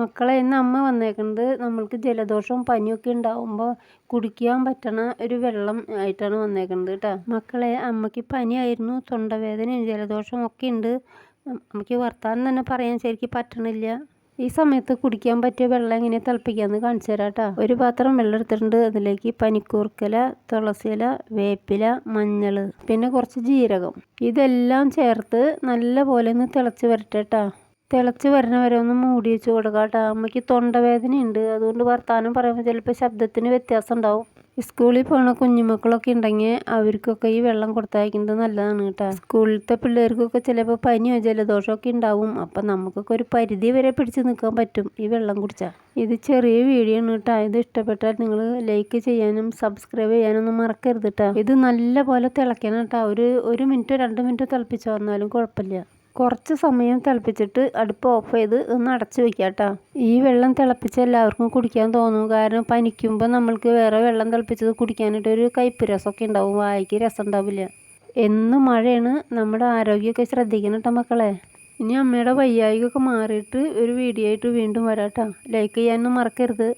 മക്കളെ ഇന്ന് അമ്മ വന്നേക്കുന്നത് നമ്മൾക്ക് ജലദോഷവും പനിയൊക്കെ ഉണ്ടാവുമ്പോൾ കുടിക്കാൻ പറ്റണ ഒരു വെള്ളം ആയിട്ടാണ് വന്നേക്കുന്നത് കേട്ടോ മക്കളെ അമ്മയ്ക്ക് പനിയായിരുന്നു തൊണ്ടവേദനയും ജലദോഷവും ഒക്കെ ഉണ്ട്. അമ്മയ്ക്ക് വർത്താനം തന്നെ പറയാൻ ശരിക്കും പറ്റണില്ല. ഈ സമയത്ത് കുടിക്കാൻ പറ്റിയ വെള്ളം എങ്ങനെ തിളപ്പിക്കാമെന്ന് കാണിച്ചു തരാം കേട്ടോ ഒരു പാത്രം വെള്ളം എടുത്തിട്ടുണ്ട്. അതിലേക്ക് പനിക്കൂർക്കല തുളസില വേപ്പില മഞ്ഞൾ പിന്നെ കുറച്ച് ജീരകം. ഇതെല്ലാം ചേർത്ത് നല്ല പോലെ ഒന്ന് തിളച്ച് വരട്ടെ കേട്ടോ തിളച്ച് വരണ വരെ ഒന്ന് മൂടി വെച്ച് കൊടുക്കുക കേട്ടോ. അമ്മയ്ക്ക് തൊണ്ടവേദന ഉണ്ട് അതുകൊണ്ട് വർത്താനം പറയുമ്പോൾ ചിലപ്പോൾ ശബ്ദത്തിന് വ്യത്യാസം ഉണ്ടാവും. സ്കൂളിൽ പോണ കുഞ്ഞുമക്കളൊക്കെ ഉണ്ടെങ്കിൽ അവർക്കൊക്കെ ഈ വെള്ളം കൊടുത്തയക്കുന്നത് നല്ലതാണ് കേട്ടോ. സ്കൂളിലത്തെ പിള്ളേർക്കൊക്കെ ചിലപ്പോൾ പനിയോ ജലദോഷമൊക്കെ ഉണ്ടാവും. അപ്പം നമുക്കൊക്കെ ഒരു പരിധി വരെ പിടിച്ച് നിൽക്കാൻ പറ്റും ഈ വെള്ളം കുടിച്ചാൽ. ഇത് ചെറിയ വീഡിയോ ആണ് കേട്ടോ. ഇത് ഇഷ്ടപ്പെട്ടാൽ നിങ്ങൾ ലൈക്ക് ചെയ്യാനും സബ്സ്ക്രൈബ് ചെയ്യാനൊന്നും മറക്കരുത് കേട്ടോ. ഇത് നല്ല പോലെ തിളയ്ക്കണം കേട്ടോ. ഒരു ഒരു മിനിറ്റോ രണ്ട് മിനിറ്റോ തിളപ്പിച്ചു വന്നാലും കുഴപ്പമില്ല. കുറച്ച് സമയം തിളപ്പിച്ചിട്ട് അടുപ്പ് ഓഫ് ചെയ്ത് ഒന്ന് അടച്ചു വെക്കുക കേട്ടോ ഈ വെള്ളം തിളപ്പിച്ച് എല്ലാവർക്കും കുടിക്കാൻ തോന്നും. കാരണം പനിക്കുമ്പോൾ നമ്മൾക്ക് വേറെ വെള്ളം തിളപ്പിച്ചത് കുടിക്കാനായിട്ട് ഒരു കയ്പ്പ് രസമൊക്കെ ഉണ്ടാവും. വായിക്ക് രസം ഉണ്ടാവില്ല. എന്നും മഴയാണ്. നമ്മുടെ ആരോഗ്യമൊക്കെ ശ്രദ്ധിക്കണം കേട്ടോ മക്കളെ. ഇനി അമ്മയുടെ വയ്യായികൊക്കെ മാറിയിട്ട് ഒരു വീഡിയോ ആയിട്ട് വീണ്ടും വരാം കേട്ടോ ലൈക്ക് ചെയ്യാനൊന്നും മറക്കരുത്.